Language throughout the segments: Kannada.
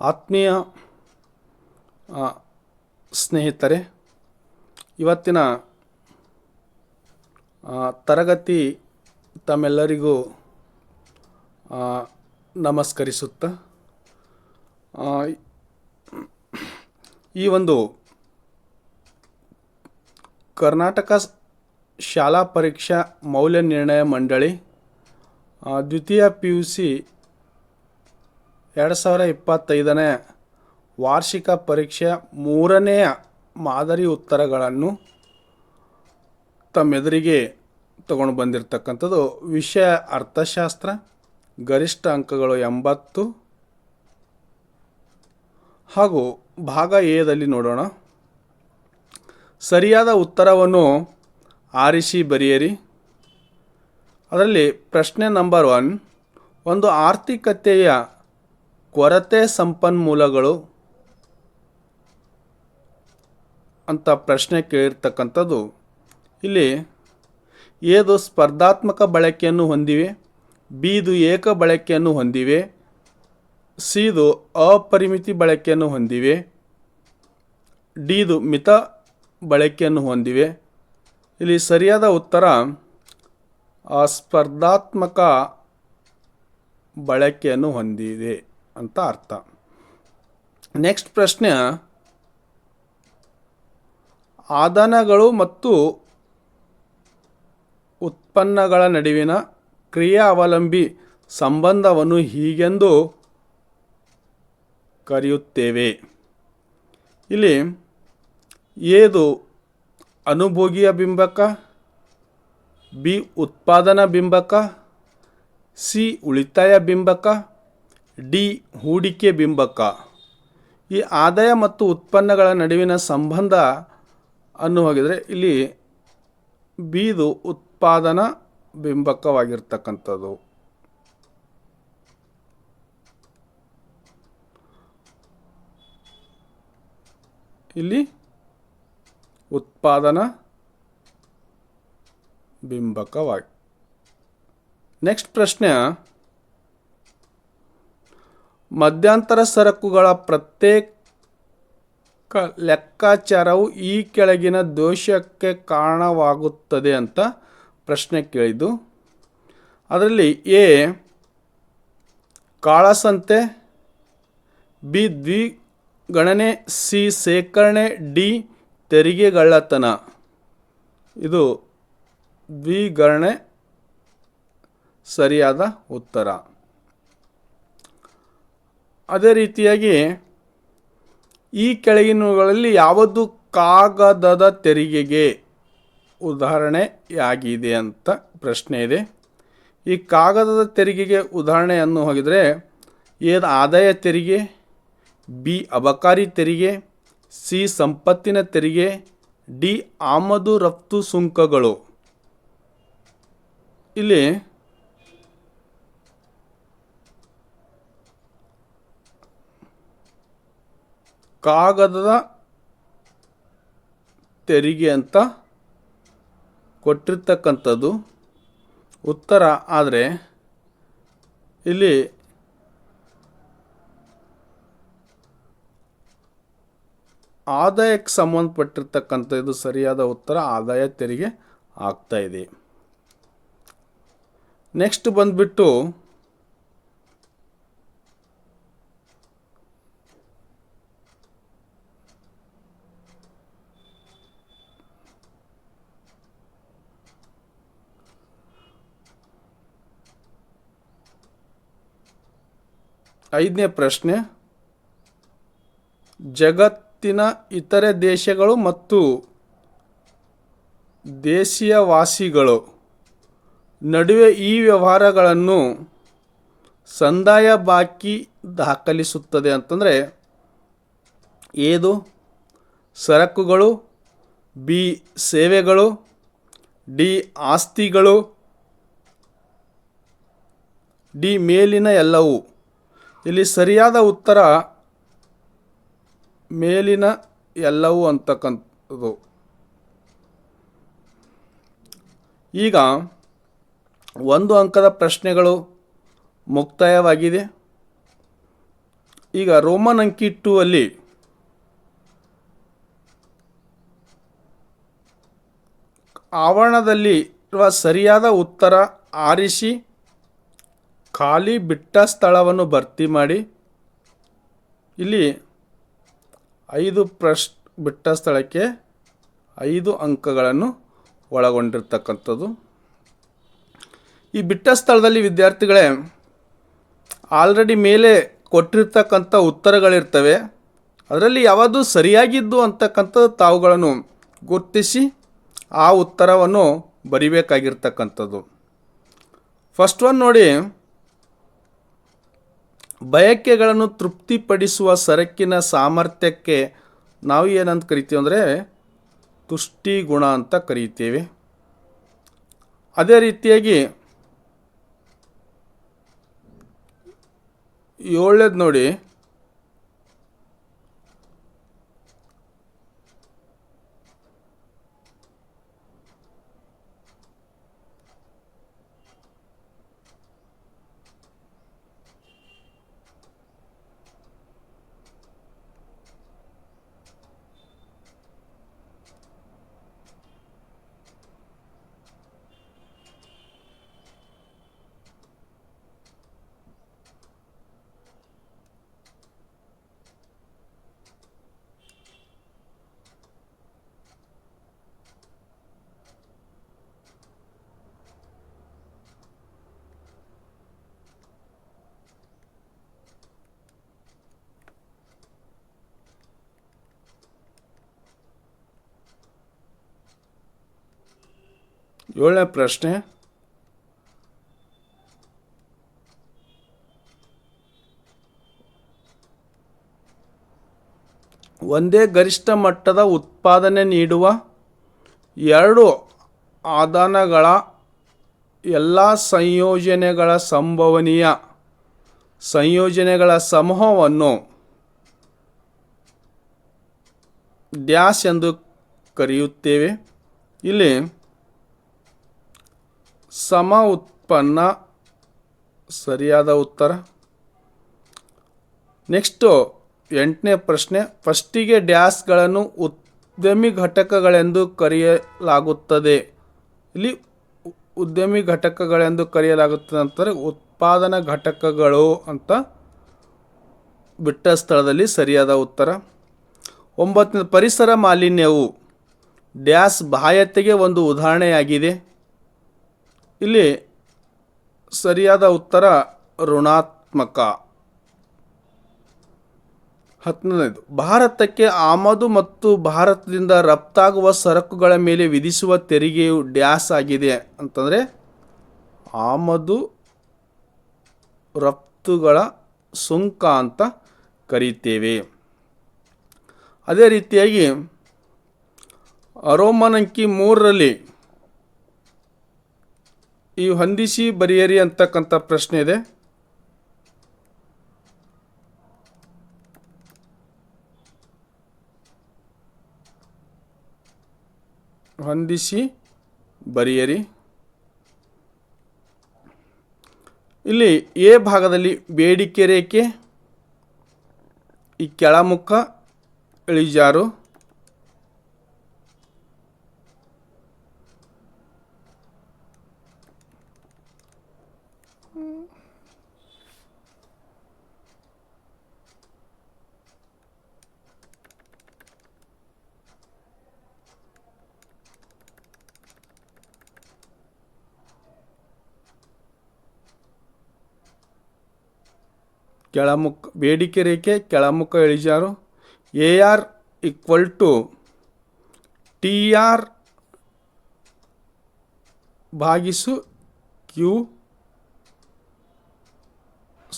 ಆತ್ಮೀಯ ಸ್ನೇಹಿತರೆ, ಇವತ್ತಿನ ತರಗತಿ ತಮ್ಮೆಲ್ಲರಿಗೂ ನಮಸ್ಕರಿಸುತ್ತ ಈ ಒಂದು ಕರ್ನಾಟಕ ಶಾಲಾ ಪರೀಕ್ಷಾ ಮೌಲ್ಯ ನಿರ್ಣಯ ಮಂಡಳಿ ದ್ವಿತೀಯ ಪಿ ಯು ಸಿ ಎರಡು ಸಾವಿರ ಇಪ್ಪತ್ತೈದನೇ ವಾರ್ಷಿಕ ಪರೀಕ್ಷೆ ಮೂರನೆಯ ಮಾದರಿ ಉತ್ತರಗಳನ್ನು ತಮ್ಮೆದುರಿಗೆ ತಗೊಂಡು ಬಂದಿರತಕ್ಕಂಥದ್ದು ವಿಷಯ ಅರ್ಥಶಾಸ್ತ್ರ, ಗರಿಷ್ಠ ಅಂಕಗಳು ಎಂಬತ್ತು. ಹಾಗೂ ಭಾಗ ಎದಲ್ಲಿ ನೋಡೋಣ. ಸರಿಯಾದ ಉತ್ತರವನ್ನು ಆರಿಸಿ ಬರೆಯಿರಿ. ಅದರಲ್ಲಿ ಪ್ರಶ್ನೆ ನಂಬರ್ ಒನ್, ಒಂದು ಆರ್ಥಿಕತೆಯ ಕೊರತೆ ಸಂಪನ್ಮೂಲಗಳು ಅಂತ ಪ್ರಶ್ನೆ ಕೇಳಿರ್ತಕ್ಕಂಥದ್ದು. ಇಲ್ಲಿ ಏದು ಸ್ಪರ್ಧಾತ್ಮಕ ಬಳಕೆಯನ್ನು ಹೊಂದಿವೆ, ಬಿದು ಏಕ ಬಳಕೆಯನ್ನು ಹೊಂದಿವೆ, ಸಿದು ಅಪರಿಮಿತಿ ಬಳಕೆಯನ್ನು ಹೊಂದಿವೆ, ಡಿದು ಮಿತ ಬಳಕೆಯನ್ನು ಹೊಂದಿವೆ. ಇಲ್ಲಿ ಸರಿಯಾದ ಉತ್ತರ ಸ್ಪರ್ಧಾತ್ಮಕ ಬಳಕೆಯನ್ನು ಹೊಂದಿದೆ. ಅಂತ ಅರ್ಥ. ನೆಕ್ಸ್ಟ್ ಪ್ರಶ್ನೆ, ಆದನಗಳು ಮತ್ತು ಉತ್ಪನ್ನಗಳ ನಡುವಿನ ಕ್ರಿಯಾ ಅವಲಂಬಿ ಸಂಬಂಧವನ್ನು ಹೀಗೆಂದು ಕರೆಯುತ್ತೇವೆ. ಇಲ್ಲಿ ಏದು ಅನುಭೋಗಿಯ ಬಿಂಬಕ, ಬಿ ಉತ್ಪಾದನಾ ಬಿಂಬಕ, ಸಿ ಉಳಿತಾಯ ಬಿಂಬಕ ಡಿ ಹೂಡಿಕೆ ಬಿಂಬಕ. ಈ ಆದಾಯ ಮತ್ತು ಉತ್ಪನ್ನಗಳ ನಡುವಿನ ಸಂಬಂಧ ಅನ್ನು ಹೋಗಿದರೆ ಇಲ್ಲಿ ಬೀದು ಉತ್ಪಾದನಾ ಬಿಂಬಕವಾಗಿರ್ತಕ್ಕಂಥದ್ದು. ಇಲ್ಲಿ ಉತ್ಪಾದನಾ ಬಿಂಬಕವಾಗಿ. ನೆಕ್ಸ್ಟ್ ಪ್ರಶ್ನೆ ಮಧ್ಯಂತರ ಸರಕುಗಳ ಪ್ರತ್ಯೇಕ ಲೆಕ್ಕಾಚಾರವು ಈ ಕೆಳಗಿನ ದೋಷಕ್ಕೆ ಕಾರಣವಾಗುತ್ತದೆ ಅಂತ ಪ್ರಶ್ನೆ ಕೇಳಿದ್ದು. ಅದರಲ್ಲಿ ಎ, ಕಾಳಸಂತೆ, ಬಿ, ದ್ವಿಗಣನೆ, ಸಿ, ಸೇಕರಣೆ, ಡಿ, ತೆರಿಗೆಗಳ್ಳತನ. ಇದು ದ್ವಿಗಣನೆ ಸರಿಯಾದ ಉತ್ತರ. ಅದೇ ರೀತಿಯಾಗಿ ಈ ಕೆಳಗಿನವುಗಳಲ್ಲಿ ಯಾವುದು ಕಾಗದದ ತೆರಿಗೆಗೆ ಉದಾಹರಣೆಯಾಗಿದೆ ಅಂತ ಪ್ರಶ್ನೆ ಇದೆ. ಈ ಕಾಗದದ ತೆರಿಗೆಗೆ ಉದಾಹರಣೆಯನ್ನು ಹೋಗಿದರೆ ಏನು ಆದಾಯ ತೆರಿಗೆ, ಬಿ ಅಬಕಾರಿ ತೆರಿಗೆ, ಸಿ ಸಂಪತ್ತಿನ ತೆರಿಗೆ, ಡಿ ಆಮದು ರಫ್ತು ಸುಂಕಗಳು. ಇಲ್ಲಿ ಕಾಗದದ ತೆರಿಗೆ ಅಂತ ಕೊಟ್ಟಿರ್ತಕ್ಕಂಥದ್ದು. ಉತ್ತರ ಆದರೆ ಇಲ್ಲಿ ಆದಾಯಕ್ಕೆ ಸಂಬಂಧಪಟ್ಟಿರ್ತಕ್ಕಂಥದ್ದು ಸರಿಯಾದ ಉತ್ತರ ಆದಾಯ ತೆರಿಗೆ ಆಗ್ತಾ ಇದೆ. ನೆಕ್ಸ್ಟ್ ಬಂದ್ಬಿಟ್ಟು ಐದನೇ ಪ್ರಶ್ನೆ. ಜಗತ್ತಿನ ಇತರೆ ದೇಶಗಳು ಮತ್ತು ದೇಶೀಯ ವಾಸಿಗಳು ನಡುವೆ ಈ ವ್ಯವಹಾರಗಳನ್ನು ಸಂದಾಯ ಬಾಕಿ ದಾಖಲಿಸುತ್ತದೆ ಅಂತಂದರೆ ಏದು? ಸರಕುಗಳು, ಬಿ, ಸೇವೆಗಳು, ಡಿ, ಆಸ್ತಿಗಳು, ಡಿ, ಮೇಲಿನ ಎಲ್ಲವೂ. ಇಲ್ಲಿ ಸರಿಯಾದ ಉತ್ತರ ಮೇಲಿನ ಎಲ್ಲವೂ ಅಂತಕ್ಕಂಥದ್ದು. ಈಗ ಒಂದು ಅಂಕದ ಪ್ರಶ್ನೆಗಳು ಮುಕ್ತಾಯವಾಗಿದೆ. ಈಗ ರೋಮನ್ ಅಂಕಿ ಟೂ ಅಲ್ಲಿ ಆವರಣದಲ್ಲಿ ಇರುವ ಸರಿಯಾದ ಉತ್ತರ ಆರಿಸಿ ಖಾಲಿ ಬಿಟ್ಟ ಸ್ಥಳವನ್ನು ಭರ್ತಿ ಮಾಡಿ, ಇಲ್ಲಿ ಐದು ಪ್ರಶ್, ಬಿಟ್ಟ ಸ್ಥಳಕ್ಕೆ ಐದು ಅಂಕಗಳನ್ನು ಒಳಗೊಂಡಿರ್ತಕ್ಕಂಥದ್ದು. ಈ ಬಿಟ್ಟ ಸ್ಥಳದಲ್ಲಿ ವಿದ್ಯಾರ್ಥಿಗಳೇ, ಆಲ್ರೆಡಿ ಮೇಲೆ ಕೊಟ್ಟಿರ್ತಕ್ಕಂಥ ಉತ್ತರಗಳಿರ್ತವೆ. ಅದರಲ್ಲಿ ಯಾವುದು ಸರಿಯಾಗಿದ್ದು ಅಂತಕ್ಕಂಥದ್ದು ತಾವುಗಳನ್ನು ಗುರುತಿಸಿ ಆ ಉತ್ತರವನ್ನು ಬರಿಬೇಕಾಗಿರ್ತಕ್ಕಂಥದ್ದು. ಫಸ್ಟ್ ಒನ್ ನೋಡಿ ಬಯಕೆಗಳನ್ನು ತೃಪ್ತಿಪಡಿಸುವ ಸರಕಿನ ಸಾಮರ್ಥ್ಯಕ್ಕೆ ನಾವು ಏನಂತ ಕರಿತೀವಿ ಅಂದರೆ ತುಷ್ಟಿ ಗುಣ ಅಂತ ಕರೀತೇವೆ. ಅದೇ ರೀತಿಯಾಗಿ ಏಳನೇದು ನೋಡಿ. ಏಳನೇ ಪ್ರಶ್ನೆ. ಒಂದೇ ಗರಿಷ್ಠ ಮಟ್ಟದ ಉತ್ಪಾದನೆ ನೀಡುವ ಎರಡು ಆದಾನಗಳ ಎಲ್ಲ ಸಂಯೋಜನೆಗಳ ಸಂಭವನೀಯ ಸಂಯೋಜನೆಗಳ ಸಮೂಹವನ್ನು ಡ್ಯಾಸ್ ಎಂದು ಕರೆಯುತ್ತೇವೆ. ಇಲ್ಲಿ ಸಮ ಉತ್ಪನ್ನ ಸರಿಯಾದ ಉತ್ತರ? ನೆಕ್ಸ್ಟು ಎಂಟನೇ ಪ್ರಶ್ನೆ, ಫಸ್ಟಿಗೆ ಡ್ಯಾಸ್ಗಳನ್ನು ಉದ್ಯಮಿ ಘಟಕಗಳೆಂದು ಕರೆಯಲಾಗುತ್ತದೆ. ಇಲ್ಲಿ ಉದ್ಯಮಿ ಘಟಕಗಳೆಂದು ಕರೆಯಲಾಗುತ್ತದೆ ಅಂತಾರೆ, ಉತ್ಪಾದನಾ ಘಟಕಗಳು ಅಂತ ಬಿಟ್ಟ ಸ್ಥಳದಲ್ಲಿ ಸರಿಯಾದ ಉತ್ತರ. ಒಂಬತ್ತನೇ, ಪರಿಸರ ಮಾಲಿನ್ಯವು. ಡ್ಯಾಸ್ ಬಾಹ್ಯತೆಗೆ ಒಂದು ಉದಾಹರಣೆಯಾಗಿದೆ. ಇಲ್ಲಿ ಸರಿಯಾದ ಉತ್ತರ ಋಣಾತ್ಮಕ. ಹತ್ತನೇದು, ಭಾರತಕ್ಕೆ ಆಮದು ಮತ್ತು ಭಾರತದಿಂದ ರಫ್ತಾಗುವ ಸರಕುಗಳ ಮೇಲೆ ವಿಧಿಸುವ ತೆರಿಗೆಯು ಡ್ಯಾಸ್ ಆಗಿದೆ ಅಂತಂದರೆ ಆಮದು ರಫ್ತುಗಳ ಸುಂಕ ಅಂತ ಕರೀತೇವೆ. ಅದೇ ರೀತಿಯಾಗಿ ಅರೋಮನಂಕಿ ಮೂರರಲ್ಲಿ ಈ ಹೊಂದಿಸಿ ಬರಿಯರಿ ಅಂತಕ್ಕಂಥ ಪ್ರಶ್ನೆ ಇದೆ. ಹೊಂದಿಸಿ ಬರಿಯರಿ. ಇಲ್ಲಿ ಎ ಭಾಗದಲ್ಲಿ ಬೇಡಿಕೆ ರೇಖೆ, ಈ ಕೆಳಮುಖ ಇಳಿಜಾರು ಕೆಳಮುಖ ಬೇಡಿಕೆ ರೇಖೆ ಕೆಳಮುಖ ಇಳಿಜಾರು. A R equal to T R ಭಾಗಿಸು ಕ್ಯೂ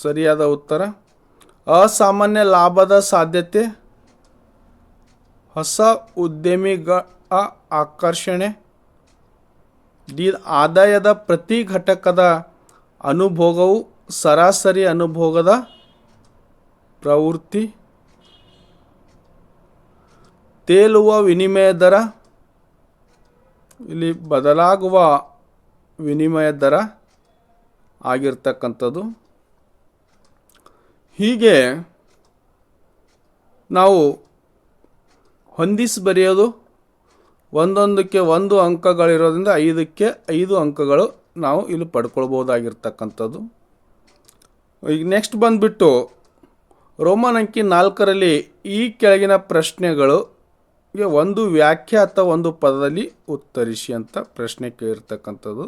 ಸರಿಯಾದ ಉತ್ತರ? ಅಸಾಮಾನ್ಯ ಲಾಭದ ಸಾಧ್ಯತೆ? ಹೊಸ ಉದ್ಯಮಿಗಳ ಆಕರ್ಷಣೆ? ದಿ ಆದಾಯದ ಪ್ರತಿ ಘಟಕದ ಅನುಭೋಗವು ಸರಾಸರಿ ಅನುಭೋಗದ ಪ್ರವೃತ್ತಿ? ತೇಲುವ ವಿನಿಮಯ ದರ? ಇಲ್ಲಿ ಬದಲಾಗುವ ವಿನಿಮಯ ದರ ಆಗಿರ್ತಕ್ಕಂಥದ್ದು. ಹೀಗೆ ನಾವು ಹೊಂದಿಸಿ ಬರೆಯೋದು ಒಂದೊಂದಕ್ಕೆ ಒಂದು ಅಂಕಗಳಿರೋದ್ರಿಂದ ಐದಕ್ಕೆ ಐದು ಅಂಕಗಳು ನಾವು ಇಲ್ಲಿ ಪಡ್ಕೊಳ್ಬೋದಾಗಿರ್ತಕ್ಕಂಥದ್ದು ಈಗ ನೆಕ್ಸ್ಟ್ ಬಂದುಬಿಟ್ಟು ರೋಮನ್ ಅಂಕಿ ನಾಲ್ಕರಲ್ಲಿ ಈ ಕೆಳಗಿನ ಪ್ರಶ್ನೆಗಳು ಗೆ ಒಂದು ವ್ಯಾಖ್ಯೆ ಅಥವಾ ಒಂದು ಪದದಲ್ಲಿ ಉತ್ತರಿಸಿ ಅಂತ ಪ್ರಶ್ನೆ ಕೇಳಿರ್ತಕ್ಕಂಥದ್ದು.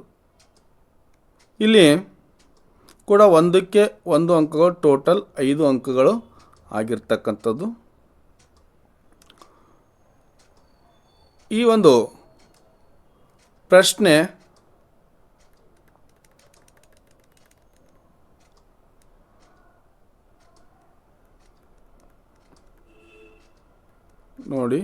ಇಲ್ಲಿ ಕೂಡ ಒಂದಕ್ಕೆ ಒಂದು ಅಂಕಗಳು ಟೋಟಲ್ ಐದು ಅಂಕಗಳು ಆಗಿರ್ತಕ್ಕಂಥದ್ದು. ಈ ಒಂದು ಪ್ರಶ್ನೆ ನೋಡಿ.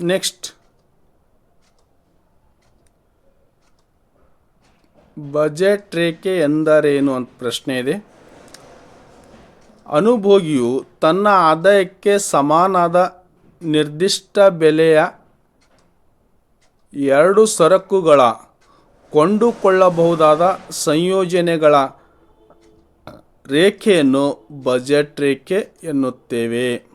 ನೆಕ್ಸ್ಟ್ ಬಜೆಟ್ ರೇಖೆ ಎಂದರೇನು ಅಂತ ಪ್ರಶ್ನೆ ಇದೆ. ಅನುಭೋಗಿಯು ತನ್ನ ಆದಾಯಕ್ಕೆ ಸಮಾನಾದ ನಿರ್ದಿಷ್ಟ ಬೆಲೆಯ ಎರಡು ಸರಕುಗಳ ಕೊಂಡುಕೊಳ್ಳಬಹುದಾದ ಸಂಯೋಜನೆಗಳ ರೇಖೆಯನ್ನು ಬಜೆಟ್ ರೇಖೆ ಎನ್ನುತ್ತೇವೆ.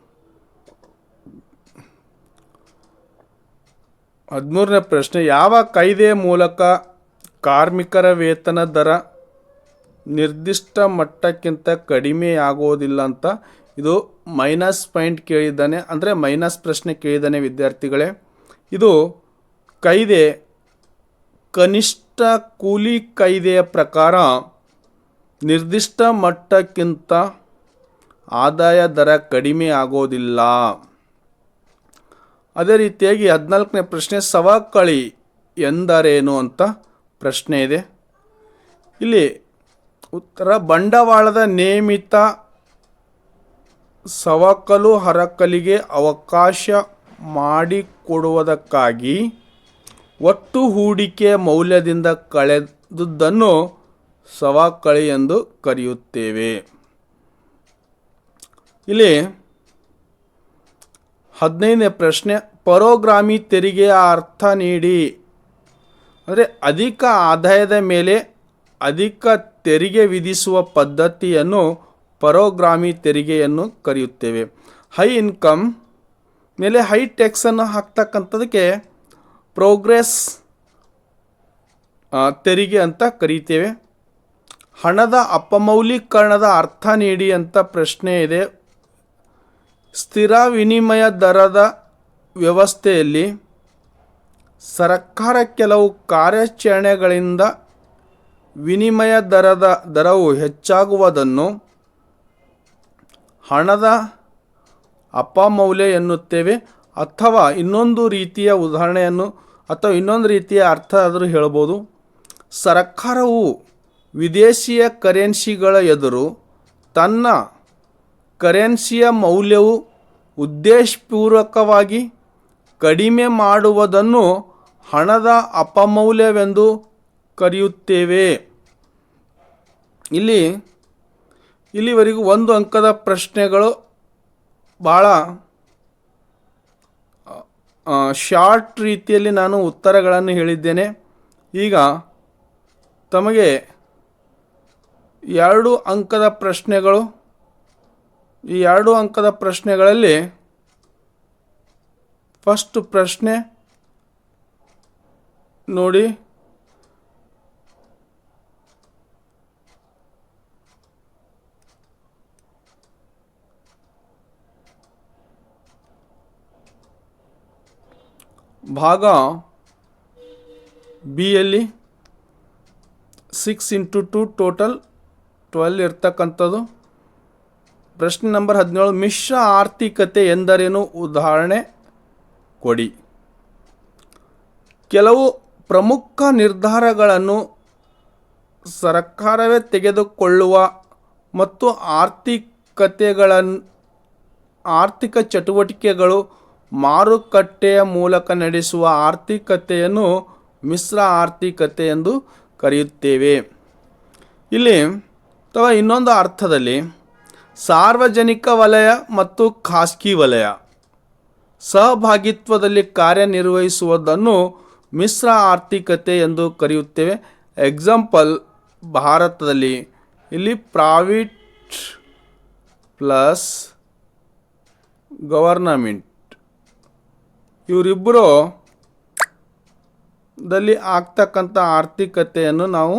ಹದಿಮೂರನೇ ಪ್ರಶ್ನೆ, ಯಾವ ಕಾಯ್ದೆಯ ಮೂಲಕ ಕಾರ್ಮಿಕರ ವೇತನ ದರ ನಿರ್ದಿಷ್ಟ ಮಟ್ಟಕ್ಕಿಂತ ಕಡಿಮೆಯಾಗುವುದಿಲ್ಲ ಅಂತ ಇದು ಮೈನಸ್ ಪಾಯಿಂಟ್ ಕೇಳಿದ್ದಾನೆ. ಅಂದರೆ ಮೈನಸ್ ಪ್ರಶ್ನೆ ಕೇಳಿದ್ದಾನೆ ವಿದ್ಯಾರ್ಥಿಗಳೇ. ಇದು ಕಾಯ್ದೆ ಕನಿಷ್ಠ ಕೂಲಿ ಕಾಯ್ದೆಯ ಪ್ರಕಾರ ನಿರ್ದಿಷ್ಟ ಮಟ್ಟಕ್ಕಿಂತ ಆದಾಯ ದರ ಕಡಿಮೆ ಆಗೋದಿಲ್ಲ ಅದೇ ರೀತಿಯಾಗಿ ಹದಿನಾಲ್ಕನೇ ಪ್ರಶ್ನೆ ಸವಕಳಿ ಎಂದರೇನು ಅಂತ ಪ್ರಶ್ನೆ ಇದೆ. ಇಲ್ಲಿ ಉತ್ತರ, ಬಂಡವಾಳದ ನೇಮಿತ ಸವಕಲು ಹರಕಲಿಗೆ ಅವಕಾಶ ಮಾಡಿಕೊಡುವುದಕ್ಕಾಗಿ ಒಟ್ಟು ಹೂಡಿಕೆ ಮೌಲ್ಯದಿಂದ ಕಳೆದುದನ್ನು ಸವಕಳಿ ಎಂದು ಕರೆಯುತ್ತೇವೆ. ಇಲ್ಲಿ ಹದಿನೈದನೇ ಪ್ರಶ್ನೆ ಪರೋಗ್ರಾಮಿ ತೆರಿಗೆಯ ಅರ್ಥ ನೀಡಿ. ಅಂದರೆ ಅಧಿಕ ಆದಾಯದ ಮೇಲೆ ಅಧಿಕ ತೆರಿಗೆ ವಿಧಿಸುವ ಪದ್ಧತಿಯನ್ನು ಪರೋಗ್ರಾಮಿ ತೆರಿಗೆಯನ್ನು ಕರೆಯುತ್ತೇವೆ. ಹೈ ಇನ್ಕಮ್ ಮೇಲೆ ಹೈ ಟ್ಯಾಕ್ಸನ್ನು ಹಾಕ್ತಕ್ಕಂಥದಕ್ಕೆ ಪ್ರೋಗ್ರೆಸ್ ತೆರಿಗೆ ಅಂತ ಕರೀತೇವೆ. ಹಣದ ಅಪಮೌಲ್ಯೀಕರಣದ ಅರ್ಥ ನೀಡಿ ಅಂತ ಪ್ರಶ್ನೆ ಇದೆ. ಸ್ಥಿರ ವಿನಿಮಯ ದರದ ವ್ಯವಸ್ಥೆಯಲ್ಲಿ ಸರ್ಕಾರ ಕೆಲವು ಕಾರ್ಯಾಚರಣೆಗಳಿಂದ ವಿನಿಮಯ ದರದ ದರವು ಹೆಚ್ಚಾಗುವುದನ್ನು ಹಣದ ಅಪಮೌಲ್ಯ ಎನ್ನುತ್ತೇವೆ ಅಥವಾ ಇನ್ನೊಂದು ರೀತಿಯ ಉದಾಹರಣೆಯನ್ನು ಅಥವಾ ಇನ್ನೊಂದು ರೀತಿಯ ಅರ್ಥ ಆದರೂ ಹೇಳ್ಬೋದು. ಸರ್ಕಾರವು ವಿದೇಶಿಯ ಕರೆನ್ಸಿಗಳ ಎದುರು ತನ್ನ ಕರೆನ್ಸಿಯ ಮೌಲ್ಯವು ಉದ್ದೇಶಪೂರ್ವಕವಾಗಿ ಕಡಿಮೆ ಮಾಡುವುದನ್ನು ಹಣದ ಅಪಮೌಲ್ಯವೆಂದು ಕರೆಯುತ್ತೇವೆ. ಇಲ್ಲಿ, ಇಲ್ಲಿವರೆಗೂ ಒಂದು ಅಂಕದ ಪ್ರಶ್ನೆಗಳು ಭಾಳ ಶಾರ್ಟ್ ರೀತಿಯಲ್ಲಿ ನಾನು ಉತ್ತರಗಳನ್ನು ಹೇಳಿದ್ದೇನೆ. ಈಗ, ತಮಗೆ ಎರಡು ಅಂಕದ ಪ್ರಶ್ನೆಗಳು, ಈ ಎರಡು ಅಂಕದ ಪ್ರಶ್ನೆಗಳಲ್ಲಿ ಫಸ್ಟ್ ಪ್ರಶ್ನೆ ನೋಡಿ. ಭಾಗ ಬಿಯಲ್ಲಿ six into two total twelve ಇರ್ತಕ್ಕಂಥದ್ದು. ಪ್ರಶ್ನೆ ನಂಬರ್ ಹದಿನೇಳು, ಮಿಶ್ರ ಆರ್ಥಿಕತೆ ಎಂದರೇನು? ಉದಾಹರಣೆ ಕೊಡಿ. ಕೆಲವು ಪ್ರಮುಖ ನಿರ್ಧಾರಗಳನ್ನು ಸರ್ಕಾರವೇ ತೆಗೆದುಕೊಳ್ಳುವ ಮತ್ತು ಆರ್ಥಿಕತೆಗಳನ್ನು ಆರ್ಥಿಕ ಚಟುವಟಿಕೆಗಳು ಮಾರುಕಟ್ಟೆಯ ಮೂಲಕ ನಡೆಸುವ ಆರ್ಥಿಕತೆಯನ್ನು ಮಿಶ್ರ ಆರ್ಥಿಕತೆ ಎಂದು ಕರೆಯುತ್ತೇವೆ. ಇಲ್ಲಿ ಅಥವಾ ಇನ್ನೊಂದು ಅರ್ಥದಲ್ಲಿ ಸಾರ್ವಜನಿಕ ವಲಯ ಮತ್ತು ಖಾಸಗಿ ವಲಯ. ಸಹಭಾಗಿತ್ವದಲ್ಲಿ ಕಾರ್ಯನಿರ್ವಹಿಸುವುದನ್ನು ಮಿಶ್ರ ಆರ್ಥಿಕತೆ ಎಂದು ಕರೆಯುತ್ತೇವೆ. ಎಕ್ಸಾಂಪಲ್ ಭಾರತದಲ್ಲಿ ಇಲ್ಲಿ ಪ್ರಾವಿಟ್ ಪ್ಲಸ್ ಗವರ್ನಮೆಂಟ್ ಇವರಿಬ್ಬರು ದಲ್ಲಿ ಆಗ್ತಕ್ಕಂಥ ಆರ್ಥಿಕತೆಯನ್ನು ನಾವು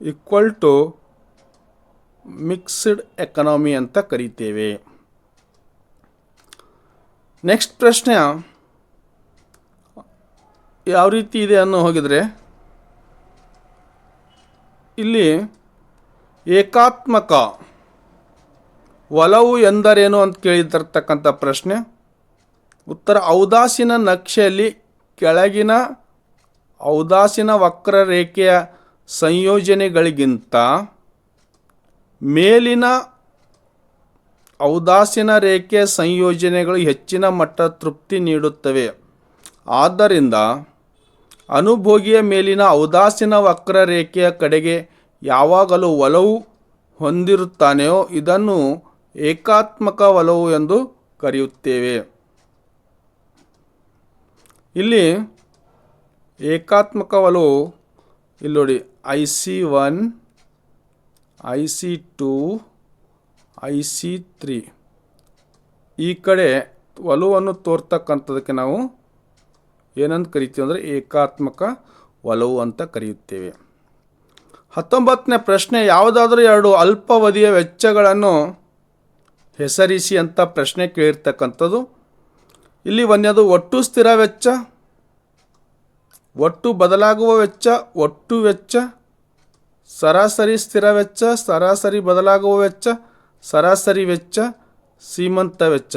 ಈಕ್ವಲ್ ಟು ಮಿಕ್ಸ್ಡ್ ಎಕನಾಮಿ ಅಂತ ಕರಿತೇವೆ. ನೆಕ್ಸ್ಟ್ ಪ್ರಶ್ನೆ ಯಾವ ರೀತಿ ಇದೆ ಅನ್ನೋ ಹೋಗಿದರೆ, ಇಲ್ಲಿ ಏಕಾತ್ಮಕ ಒಲವು ಎಂದರೇನು ಅಂತ ಕೇಳಿದಿರ್ತಕ್ಕಂಥ ಪ್ರಶ್ನೆ. ಉತ್ತರ, ಔದಾಸಿನ ನಕ್ಷೆಯಲ್ಲಿ ಕೆಳಗಿನ ಔದಾಸೀನ ವಕ್ರರೇಖೆಯ ಸಂಯೋಜನೆಗಳಿಗಿಂತ ಮೇಲಿನ ಔದಾಸೀನ ರೇಖೆ ಸಂಯೋಜನೆಗಳು ಹೆಚ್ಚಿನ ಮಟ್ಟ ತೃಪ್ತಿ ನೀಡುತ್ತವೆ. ಆದ್ದರಿಂದ ಅನುಭೋಗಿಯ ಮೇಲಿನ ಔದಾಸೀನ ವಕ್ರರೇಖೆಯ ಕಡೆಗೆ ಯಾವಾಗಲೂ ಒಲವು ಹೊಂದಿರುತ್ತಾನೆಯೋ ಇದನ್ನು ಏಕಾತ್ಮಕ ಒಲವು ಎಂದು ಕರೆಯುತ್ತೇವೆ. ಇಲ್ಲಿ ಏಕಾತ್ಮಕ ಒಲವು ಇಲ್ಲಿ ನೋಡಿ, I C one, I C two I C three. ಈ ಕಡೆ ಒಲವನ್ನು ತೋರ್ತಕ್ಕಂಥದಕ್ಕೆ ನಾವು ಏನಂತ ಕರಿತೀವಿ ಅಂದರೆ ಏಕಾತ್ಮಕ ಒಲವು ಅಂತ ಕರೆಯುತ್ತೇವೆ. ಹತ್ತೊಂಬತ್ತನೇ ಪ್ರಶ್ನೆ, ಯಾವುದಾದ್ರೂ ಎರಡು ಅಲ್ಪಾವಧಿಯ ವೆಚ್ಚಗಳನ್ನು ಹೆಸರಿಸಿ ಅಂತ ಪ್ರಶ್ನೆ ಕೇಳಿರ್ತಕ್ಕಂಥದ್ದು. ಇಲ್ಲಿ ಒಂದನೇದು, ಒಟ್ಟು ಸ್ಥಿರ ವೆಚ್ಚ, ಒಟ್ಟು ಬದಲಾಗುವ ವೆಚ್ಚ, ಒಟ್ಟು ವೆಚ್ಚ, ಸರಾಸರಿ ಸ್ಥಿರ ವೆಚ್ಚ, ಸರಾಸರಿ ಬದಲಾಗುವ ವೆಚ್ಚ ಸರಾಸರಿ ವೆಚ್ಚ, ಸೀಮಂತ ವೆಚ್ಚ.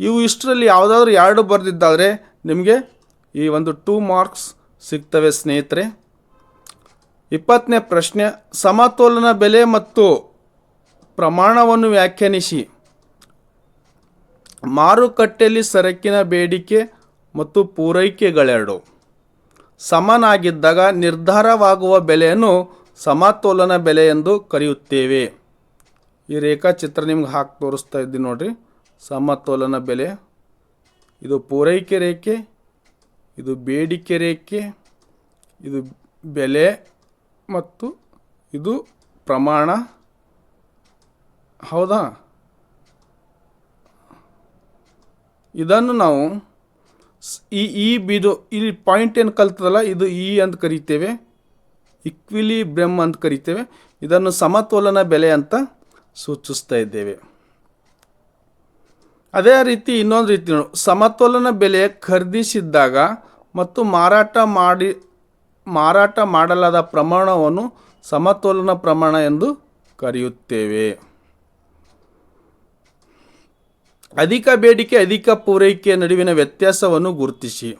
ಇವು ಇಷ್ಟರಲ್ಲಿ ಯಾವುದಾದ್ರೂ ಎರಡು ಬರೆದಿದ್ದಾದರೆ ನಿಮಗೆ ಈ ಒಂದು ಟೂ ಮಾರ್ಕ್ಸ್ ಸಿಗ್ತವೆ ಸ್ನೇಹಿತರೆ. ಇಪ್ಪತ್ತನೇ ಪ್ರಶ್ನೆ, ಸಮತೋಲನ ಬೆಲೆ ಮತ್ತು ಪ್ರಮಾಣವನ್ನು ವ್ಯಾಖ್ಯಾನಿಸಿ. ಮಾರುಕಟ್ಟೆಯಲ್ಲಿ ಸರಕಿನ ಬೇಡಿಕೆ ಮತ್ತು ಪೂರೈಕೆಗಳೆರಡು. ಸಮನಾಗಿದ್ದಾಗ ನಿರ್ಧಾರವಾಗುವ ಬೆಲೆಯನ್ನು ಸಮತೋಲನ ಬೆಲೆ ಎಂದು ಕರೆಯುತ್ತೇವೆ. ಈ ರೇಖಾಚಿತ್ರ ನಿಮ್ಗೆ ಹಾಕಿ ತೋರಿಸ್ತಾ ಇದ್ದೀನಿ ನೋಡಿರಿ. ಸಮತೋಲನ ಬೆಲೆ. ಇದು ಪೂರೈಕೆ ರೇಖೆ, ಇದು ಬೇಡಿಕೆ ರೇಖೆ, ಇದು ಬೆಲೆ ಮತ್ತು ಇದು ಪ್ರಮಾಣ. ಹೌದಾ? ಇದನ್ನು ನಾವು ಈ ಈ ಬಿದು ಇಲ್ಲಿ ಪಾಯಿಂಟ್ ಏನು ಕಲ್ತದಲ್ಲ, ಇದು ಇ ಅಂತ ಕರಿತೇವೆ. ಇಕ್ವಿಲಿ ಬ್ರಹ್ಮ್ ಅಂತ ಕರಿತೇವೆ. ಇದನ್ನು ಸಮತೋಲನ ಬೆಲೆ ಅಂತ ಸೂಚಿಸ್ತಾ ಇದ್ದೇವೆ. ಅದೇ ರೀತಿ ಇನ್ನೊಂದು ರೀತಿ. ಸಮತೋಲನ ಬೆಲೆ ಖರೀದಿಸಿದ್ದಾಗ ಮತ್ತು ಮಾರಾಟ ಮಾಡಿ, ಮಾರಾಟ ಮಾಡಲಾದ ಪ್ರಮಾಣವನ್ನು ಸಮತೋಲನ ಪ್ರಮಾಣ ಎಂದು ಕರೆಯುತ್ತೇವೆ. ಅಧಿಕ ಬೇಡಿಕೆ, ಅಧಿಕ ಪೂರೈಕೆಯ ನಡುವಿನ ವ್ಯತ್ಯಾಸವನ್ನು ಗುರುತಿಸಿ.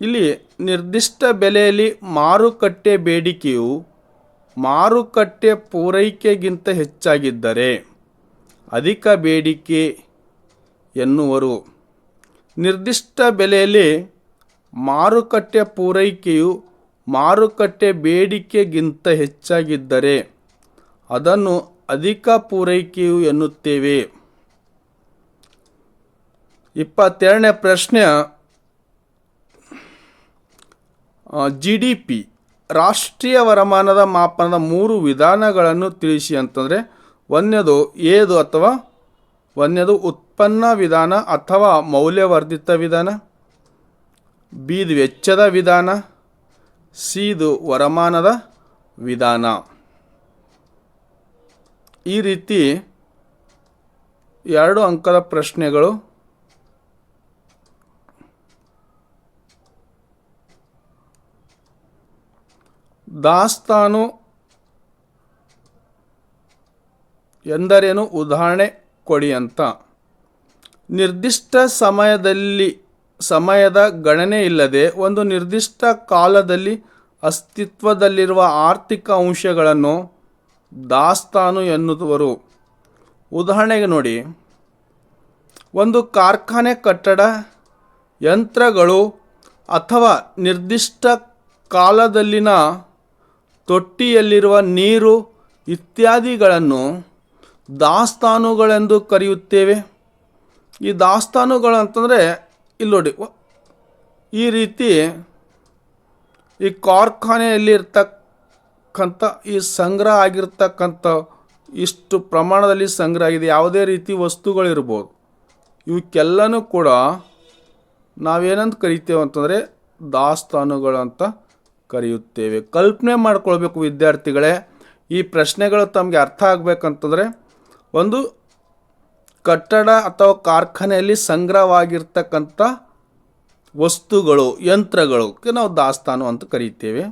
ಇಲ್ಲಿ ನಿರ್ದಿಷ್ಟ ಬೆಲೆಯಲ್ಲಿ ಮಾರುಕಟ್ಟೆ ಬೇಡಿಕೆಯು ಮಾರುಕಟ್ಟೆ ಪೂರೈಕೆಗಿಂತ ಹೆಚ್ಚಾಗಿದ್ದರೆ ಅಧಿಕ ಬೇಡಿಕೆ ಎನ್ನುವರು. ನಿರ್ದಿಷ್ಟ ಬೆಲೆಯಲ್ಲಿ ಮಾರುಕಟ್ಟೆ ಪೂರೈಕೆಯು ಮಾರುಕಟ್ಟೆ ಬೇಡಿಕೆಗಿಂತ ಹೆಚ್ಚಾಗಿದ್ದರೆ ಅದನ್ನು ಅಧಿಕ ಪೂರೈಕೆಯು ಎನ್ನುತ್ತೇವೆ. ಇಪ್ಪತ್ತೆರಡನೇ ಪ್ರಶ್ನೆ ಜಿ ಡಿ ಪಿ ರಾಷ್ಟ್ರೀಯ ವರಮಾನದ ಮಾಪನದ ಮೂರು ವಿಧಾನಗಳನ್ನು ತಿಳಿಸಿ ಅಂತಂದರೆ, ಒಂದನೇದು ಏದು ಅಥವಾ ಒಂದನೇದು ಉತ್ಪನ್ನ ವಿಧಾನ ಅಥವಾ ಮೌಲ್ಯವರ್ಧಿತ ವಿಧಾನ, ಬೀದು ವೆಚ್ಚದ ವಿಧಾನ, ಸಿದು ವರಮಾನದ ವಿಧಾನ. ಈ ರೀತಿ ಎರಡು ಅಂಕದ ಪ್ರಶ್ನೆಗಳು ದಾಸ್ತಾನು ಎಂದರೇನು? ಉದಾಹರಣೆ ಕೊಡಿ ಅಂತ. ನಿರ್ದಿಷ್ಟ ಸಮಯದಲ್ಲಿ, ಸಮಯದ ಗಣನೆ ಇಲ್ಲದೆ ಒಂದು ನಿರ್ದಿಷ್ಟ ಕಾಲದಲ್ಲಿ ಅಸ್ತಿತ್ವದಲ್ಲಿರುವ ಆರ್ಥಿಕ ಅಂಶಗಳನ್ನು ದಾಸ್ತಾನು ಎನ್ನುವರು. ಉದಾಹರಣೆಗೆ ನೋಡಿ. ಒಂದು ಕಾರ್ಖಾನೆ ಕಟ್ಟಡ, ಯಂತ್ರಗಳು ಅಥವಾ ನಿರ್ದಿಷ್ಟ ಕಾಲದಲ್ಲಿನ ತೊಟ್ಟಿಯಲ್ಲಿರುವ ನೀರು ಇತ್ಯಾದಿಗಳನ್ನು ದಾಸ್ತಾನುಗಳೆಂದು ಕರೆಯುತ್ತೇವೆ. ಈ ದಾಸ್ತಾನುಗಳು ಅಂತಂದರೆ, ಇಲ್ಲಿ ನೋಡಿ ಈ ರೀತಿ ಈ ಕಾರ್ಖಾನೆಯಲ್ಲಿ ಇರ್ತಕ್ಕಂಥ, ಈ ಸಂಗ್ರಹ ಆಗಿರ್ತಕ್ಕಂಥ ಇಷ್ಟು ಪ್ರಮಾಣದಲ್ಲಿ ಸಂಗ್ರಹ ಆಗಿದೆ. ಯಾವುದೇ ರೀತಿ ವಸ್ತುಗಳಿರ್ಬೋದು. ಇವಕ್ಕೆಲ್ಲನೂ ಕೂಡ ನಾವೇನಂತ ಕರಿತೇವೆ ಅಂತಂದರೆ ದಾಸ್ತಾನುಗಳು ಅಂತ ಕರೆಯುತ್ತೇವೆ. ಕಲ್ಪನೆ ಮಾಡ್ಕೊಳ್ಬೇಕು ವಿದ್ಯಾರ್ಥಿಗಳೇ, ಈ ಪ್ರಶ್ನೆಗಳು ತಮಗೆ ಅರ್ಥ ಆಗಬೇಕಂತಂದರೆ, ಒಂದು ಕಟ್ಟಡ ಅಥವಾ ಕಾರ್ಖಾನೆಯಲ್ಲಿ ಸಂಗ್ರಹವಾಗಿರ್ತಕ್ಕಂಥ ವಸ್ತುಗಳು, ಯಂತ್ರಗಳು ನಾವು ದಾಸ್ತಾನು ಅಂತ ಕರೀತೇವೆ.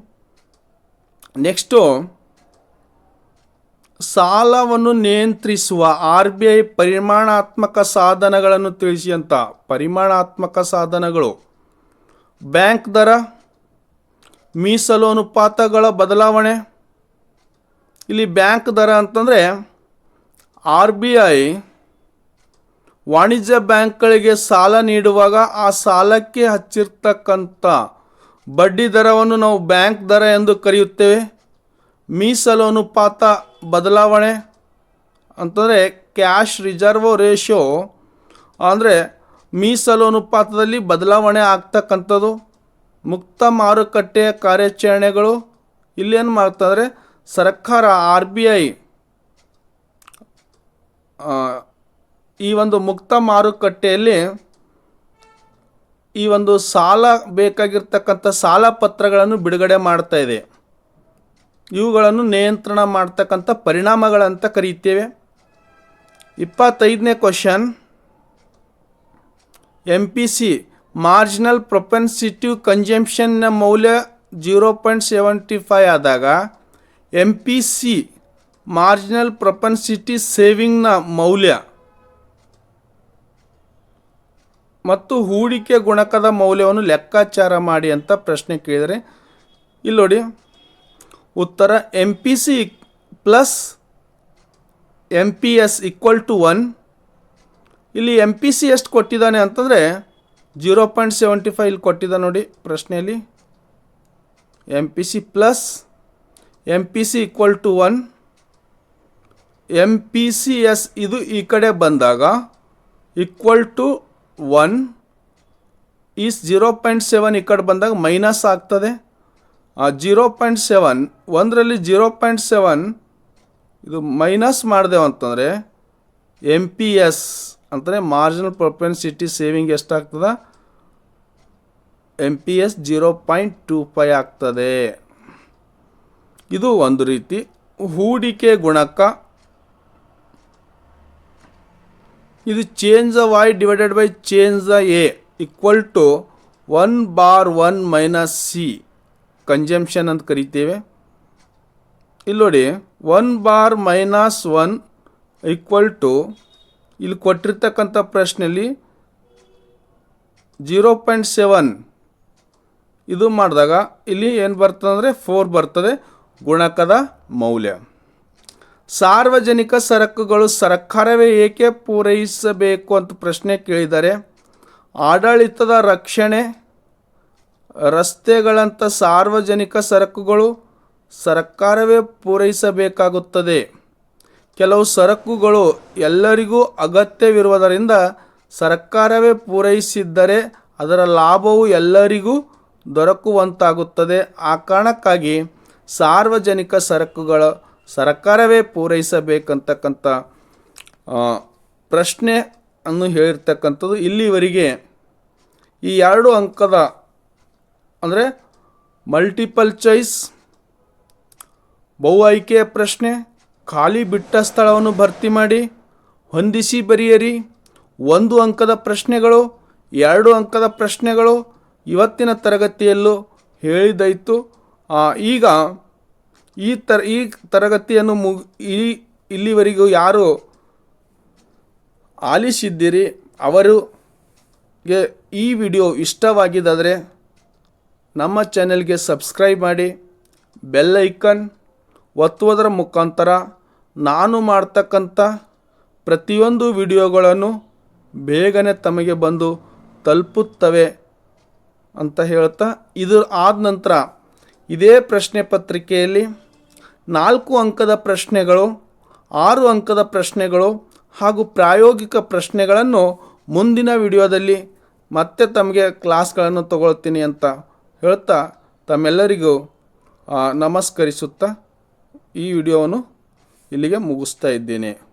ನೆಕ್ಸ್ಟು, ಸಾಲವನ್ನು ನಿಯಂತ್ರಿಸುವ ಆರ್ ಬಿ ಐ ಪರಿಮಾಣಾತ್ಮಕ ಸಾಧನಗಳನ್ನು ತಿಳಿಸಿ ಅಂತ. ಪರಿಮಾಣಾತ್ಮಕ ಸಾಧನಗಳು. ಬ್ಯಾಂಕ್ ದರ ಮೀಸಲು ಅನುಪಾತಗಳ ಬದಲಾವಣೆ. ಇಲ್ಲಿ ಬ್ಯಾಂಕ್ ದರ ಅಂತಂದರೆ ಆರ್ ಬಿ ಐ ವಾಣಿಜ್ಯ ಬ್ಯಾಂಕ್ಗಳಿಗೆ ಸಾಲ ನೀಡುವಾಗ ಆ ಸಾಲಕ್ಕೆ ಹಚ್ಚಿರ್ತಕ್ಕಂಥ ಬಡ್ಡಿ ದರವನ್ನು ನಾವು ಬ್ಯಾಂಕ್ ದರ ಎಂದು ಕರೆಯುತ್ತೇವೆ. ಮೀಸಲು ಅನುಪಾತ ಬದಲಾವಣೆ ಅಂತಂದರೆ ಕ್ಯಾಶ್ ರಿಸರ್ವ್ ರೇಷೋ ಅಂದರೆ ಮೀಸಲು ಅನುಪಾತದಲ್ಲಿ ಬದಲಾವಣೆ ಆಗ್ತಕ್ಕಂಥದ್ದು. ಮುಕ್ತ ಮಾರುಕಟ್ಟೆಯ ಕಾರ್ಯಾಚರಣೆಗಳು ಇಲ್ಲೇನು ಮಾಡ್ತಂದರೆ ಸರ್ಕಾರ, ಆರ್ ಬಿ ಐ ಈ ಒಂದು ಮುಕ್ತ ಮಾರುಕಟ್ಟೆಯಲ್ಲಿ ಈ ಒಂದು ಸಾಲ ಬೇಕಾಗಿರ್ತಕ್ಕಂಥ ಸಾಲ ಪತ್ರಗಳನ್ನು ಬಿಡುಗಡೆ ಮಾಡ್ತಾ ಇದೆ ಇವುಗಳನ್ನು ನಿಯಂತ್ರಣ ಮಾಡ್ತಕ್ಕಂಥ ಪರಿಣಾಮಗಳಂತ ಕರೀತೇವೆ. ಇಪ್ಪತ್ತೈದನೇ question, M P C marginal propensity of ಕಂಜಂಪ್ಷನ್ನ ಮೌಲ್ಯ ಜೀರೋ ಪಾಯಿಂಟ್ ಸೆವೆಂಟಿ ಫೈವ್ ಆದಾಗ M P C marginal propensity ಸೇವಿಂಗ್ನ ಮೌಲ್ಯ ಮತ್ತು ಹೂಡಿಕೆ ಗುಣಕದ ಮೌಲ್ಯವನ್ನು ಲೆಕ್ಕಾಚಾರ ಮಾಡಿ ಅಂತ ಪ್ರಶ್ನೆ ಕೇಳಿದರೆ, ಇಲ್ಲಿ ನೋಡಿ. ಉತ್ತರ M P C plus M P S equal to one ಇಲ್ಲಿ ಎಂ ಪಿ ಸಿ ಎಷ್ಟು ಕೊಟ್ಟಿದ್ದಾನೆ ಅಂತಂದರೆ ಜೀರೋ ಪಾಯಿಂಟ್ ಸೆವೆಂಟಿ ಫೈವ್ ಇಲ್ಲಿ ಕೊಟ್ಟಿದ್ದ ನೋಡಿ ಪ್ರಶ್ನೆಯಲ್ಲಿ. M P C plus M P C equal to one M P C S ಇದು ಈ ಕಡೆ ಬಂದಾಗ equal to one is zero point seven ಈ ಕಡೆ ಬಂದಾಗ ಮೈನಸ್ ಆಗ್ತದೆ. ಆ ಜೀರೋ ಪಾಯಿಂಟ್ ಸೆವೆನ್ ಒಂದರಲ್ಲಿ ಜೀರೋ ಪಾಯಿಂಟ್ ಸೆವೆನ್ ಇದು ಮೈನಸ್ ಮಾಡಿದೆವು ಅಂತಂದರೆ ಎಂ ಪಿ ಎಸ್ ಅಂತಂದರೆ ಮಾರ್ಜಿನಲ್ ಪ್ರೊಪೆನ್ಸಿಟಿ ಸೇವಿಂಗ್ ಎಷ್ಟಾಗ್ತದೆ? M P S zero point two five ಆಗ್ತದೆ. ಇದು ಒಂದು ರೀತಿ ಹೂಡಿಕೆ ಗುಣಕ. ಇದು change the Y divided by change the A equal to one bar one minus C consumption ಅಂತ ಕರಿತೇವೆ. ಇಲ್ಲಿ ನೋಡಿ one bar minus one equal to ಇಲ್ಲಿ ಕೊಟ್ಟಿರ್ತಕ್ಕಂಥ ಪ್ರಶ್ನೆಯಲ್ಲಿ ಜೀರೋ ಪಾಯಿಂಟ್ ಸೆವೆನ್ ಇದು ಮಾಡಿದಾಗ ಇಲ್ಲಿ ಏನು ಬರ್ತದೆ ಅಂದರೆ ಫೋರ್ ಬರ್ತದೆ, ಗುಣಕದ ಮೌಲ್ಯ. ಸಾರ್ವಜನಿಕ ಸರಕುಗಳು ಸರ್ಕಾರವೇ ಏಕೆ ಪೂರೈಸಬೇಕು ಅಂತ ಪ್ರಶ್ನೆ ಕೇಳಿದ್ದಾರೆ ಆಡಳಿತದ ರಕ್ಷಣೆ, ರಸ್ತೆಗಳಂಥ ಸಾರ್ವಜನಿಕ ಸರಕುಗಳು ಸರ್ಕಾರವೇ ಪೂರೈಸಬೇಕಾಗುತ್ತದೆ. ಕೆಲವು ಸರಕುಗಳು ಎಲ್ಲರಿಗೂ ಅಗತ್ಯವಿರುವುದರಿಂದ ಸರ್ಕಾರವೇ ಪೂರೈಸಿದ್ದರೆ ಅದರ ಲಾಭವು ಎಲ್ಲರಿಗೂ ದೊರಕುವಂತಾಗುತ್ತದೆ. ಆ ಕಾರಣಕ್ಕಾಗಿ ಸಾರ್ವಜನಿಕ ಸರಕುಗಳ ಸರ್ಕಾರವೇ ಪೂರೈಸಬೇಕಂತಕ್ಕಂಥ ಪ್ರಶ್ನೆ ಅನ್ನು ಹೇಳಿರ್ತಕ್ಕಂಥದ್ದು ಇಲ್ಲಿವರೆಗೆ. ಈ ಎರಡು ಅಂಕದ, ಅಂದರೆ ಮಲ್ಟಿಪಲ್ ಚಾಯ್ಸ್ ಬಹು ಆಯ್ಕೆಯ ಪ್ರಶ್ನೆ ಖಾಲಿ ಬಿಟ್ಟ ಸ್ಥಳವನ್ನು ಭರ್ತಿ ಮಾಡಿ, ಹೊಂದಿಸಿ ಬರೆಯರಿ. ಒಂದು ಅಂಕದ ಪ್ರಶ್ನೆಗಳು, ಎರಡು ಅಂಕದ ಪ್ರಶ್ನೆಗಳು ಇವತ್ತಿನ ತರಗತಿಯಲ್ಲೂ ಹೇಳಿದಾಯಿತು ಈಗ ಈ ತರ, ಈ ತರಗತಿಯನ್ನು ಮುಗ್ ಈ, ಇಲ್ಲಿವರೆಗೂ ಯಾರು ಆಲಿಸಿದ್ದೀರಿ? ಅವರಿಗೆ ಈ ವಿಡಿಯೋ ಇಷ್ಟವಾಗಿದ್ದಾದರೆ ನಮ್ಮ ಚಾನೆಲ್ಗೆ ಸಬ್ಸ್ಕ್ರೈಬ್ ಮಾಡಿ, ಬೆಲ್ ಐಕನ್ ಒತ್ತುವುದರ ಮುಖಾಂತರ ನಾನು ಮಾಡ್ತಕ್ಕಂಥ ಪ್ರತಿಯೊಂದು ವಿಡಿಯೋಗಳನ್ನು ಬೇಗನೆ ತಮಗೆ ಬಂದು ತಲುಪುತ್ತವೆ ಅಂತ ಹೇಳ್ತಾ ಇದು ಆದ ನಂತರ ಇದೇ ಪ್ರಶ್ನೆ ಪತ್ರಿಕೆಯಲ್ಲಿ ನಾಲ್ಕು ಅಂಕದ ಪ್ರಶ್ನೆಗಳು, ಆರು ಅಂಕದ ಪ್ರಶ್ನೆಗಳು ಹಾಗೂ ಪ್ರಾಯೋಗಿಕ ಪ್ರಶ್ನೆಗಳನ್ನು ಮುಂದಿನ ವಿಡಿಯೋದಲ್ಲಿ ಮತ್ತೆ ತಮಗೆ ಕ್ಲಾಸ್ಗಳನ್ನು ತಗೊಳ್ತೀನಿ ಅಂತ ಹೇಳ್ತಾ ತಮ್ಮೆಲ್ಲರಿಗೂ ನಮಸ್ಕರಿಸುತ್ತಾ ಈ ವಿಡಿಯೋವನ್ನು ಇಲ್ಲಿಗೆ ಮುಗಿಸ್ತಾ ಇದ್ದೇನೆ.